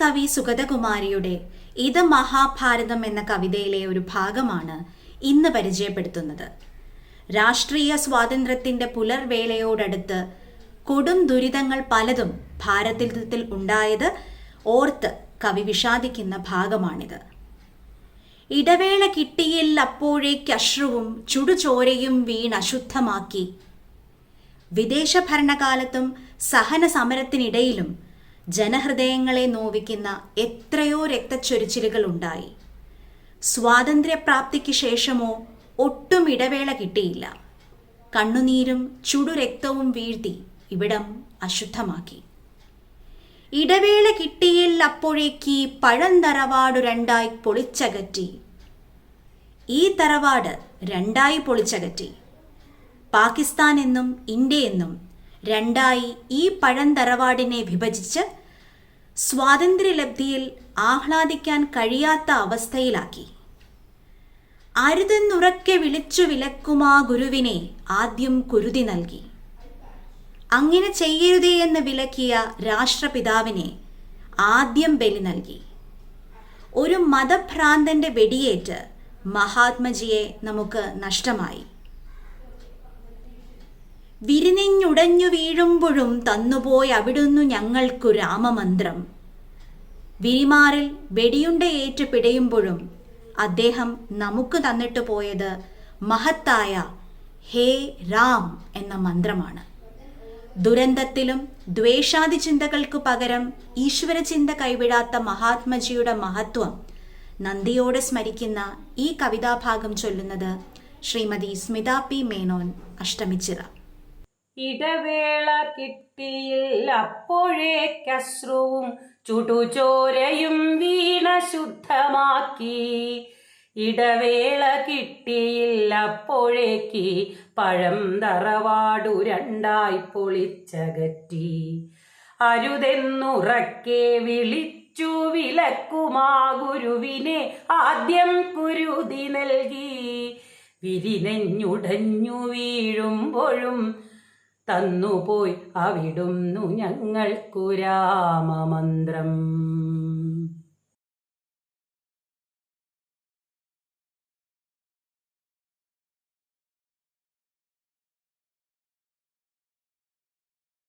കവി സുഗതകുമാരിയുടെ ഇത് മഹാഭാരതം എന്ന കവിതയിലെ ഒരു ഭാഗമാണ് ഇന്ന് പരിചയപ്പെടുത്തുന്നത്. രാഷ്ട്രീയ സ്വാതന്ത്ര്യത്തിന്റെ പുലർവേളയോടടുത്ത് കൊടും ദുരിതങ്ങൾ പലതും ഭാരതത്തിൽ ഉണ്ടായത് ഓർത്ത് കവി വിഷാദിക്കുന്ന ഭാഗമാണിത്. ഇടവേള കിട്ടിയിൽ അപ്പോഴേക്ക് അശ്രുവും ചുടുചോരയും വീണ് അശുദ്ധമാക്കി. വിദേശ ഭരണകാലത്തും സഹന സമരത്തിനിടയിലും ജനഹൃദയങ്ങളെ നോവിക്കുന്ന എത്രയോ രക്തച്ചൊരിച്ചിലുകൾ ഉണ്ടായി. സ്വാതന്ത്ര്യപ്രാപ്തിക്ക് ശേഷമോ ഒട്ടും ഇടവേള കിട്ടിയില്ല. കണ്ണുനീരും ചുടുരക്തവും വീഴ്ത്തി ഇവിടം അശുദ്ധമാക്കി. ഇടവേള കിട്ടിയിൽ അപ്പോഴേക്ക് പഴം തറവാടു രണ്ടായി പൊളിച്ചകറ്റി. ഈ തറവാട് രണ്ടായി പൊളിച്ചകറ്റി. പാകിസ്ഥാൻ എന്നും ഇന്ത്യ എന്നും രണ്ടായി ഈ പഴം തറവാടിനെ വിഭജിച്ച് സ്വാതന്ത്ര്യലബ്ധിയിൽ ആഹ്ലാദിക്കാൻ കഴിയാത്ത അവസ്ഥയിലാക്കി. അരുതെന്നുറക്കെ വിളിച്ചു വിലക്കുമാ ഗുരുവിനെ ആദ്യം കുരുതി നൽകി. അങ്ങനെ ചെയ്യരുതേ എന്ന് വിലക്കിയ രാഷ്ട്രപിതാവിനെ ആദ്യം ബലി നൽകി. ഒരു മതഭ്രാന്തന്റെ വെടിയേറ്റ് മഹാത്മജിയെ നമുക്ക് നഷ്ടമായി. വിരിനിഞ്ഞുടഞ്ഞു വീഴുമ്പോഴും തന്നുപോയി അവിടുന്നു ഞങ്ങൾക്കു രാമമന്ത്രം. വിരിമാറിൽ വെടിയുണ്ടയേറ്റ് പിടയുമ്പോഴും അദ്ദേഹം നമുക്ക് തന്നിട്ട് പോയത് മഹത്തായ ഹേ രാം എന്ന മന്ത്രമാണ്. ദുരന്തത്തിലും ദ്വേഷാദി ചിന്തകൾക്ക് പകരം ഈശ്വരചിന്ത കൈവിടാത്ത മഹാത്മജിയുടെ മഹത്വം നന്ദിയോടെ സ്മരിക്കുന്ന ഈ കവിതാഭാഗം ചൊല്ലുന്നത് ശ്രീമതി സ്മിത പി മേനോൻ അഷ്ടമിച്ചിറ. ഇടവേള കിട്ടിയിൽ അപ്പോഴേക്കശ്രുവും ചുടുചോരയും വീണ ശുദ്ധമാക്കി. ഇടവേള കിട്ടിയില്ല. അപ്പോഴേക്ക് പഴം തറവാടു രണ്ടായി പൊളിച്ചകറ്റി. അരുതെന്നുറക്കെ വിളിച്ചു വിലക്കുമാ ഗുരുവിനെ ആദ്യം കുരുതി നൽകി. വിരിനെഞ്ഞുടഞ്ഞു വീഴുമ്പോഴും തന്നുപോയി അവിടുന്നു ഞങ്ങൾക്കു രാമമന്ത്രം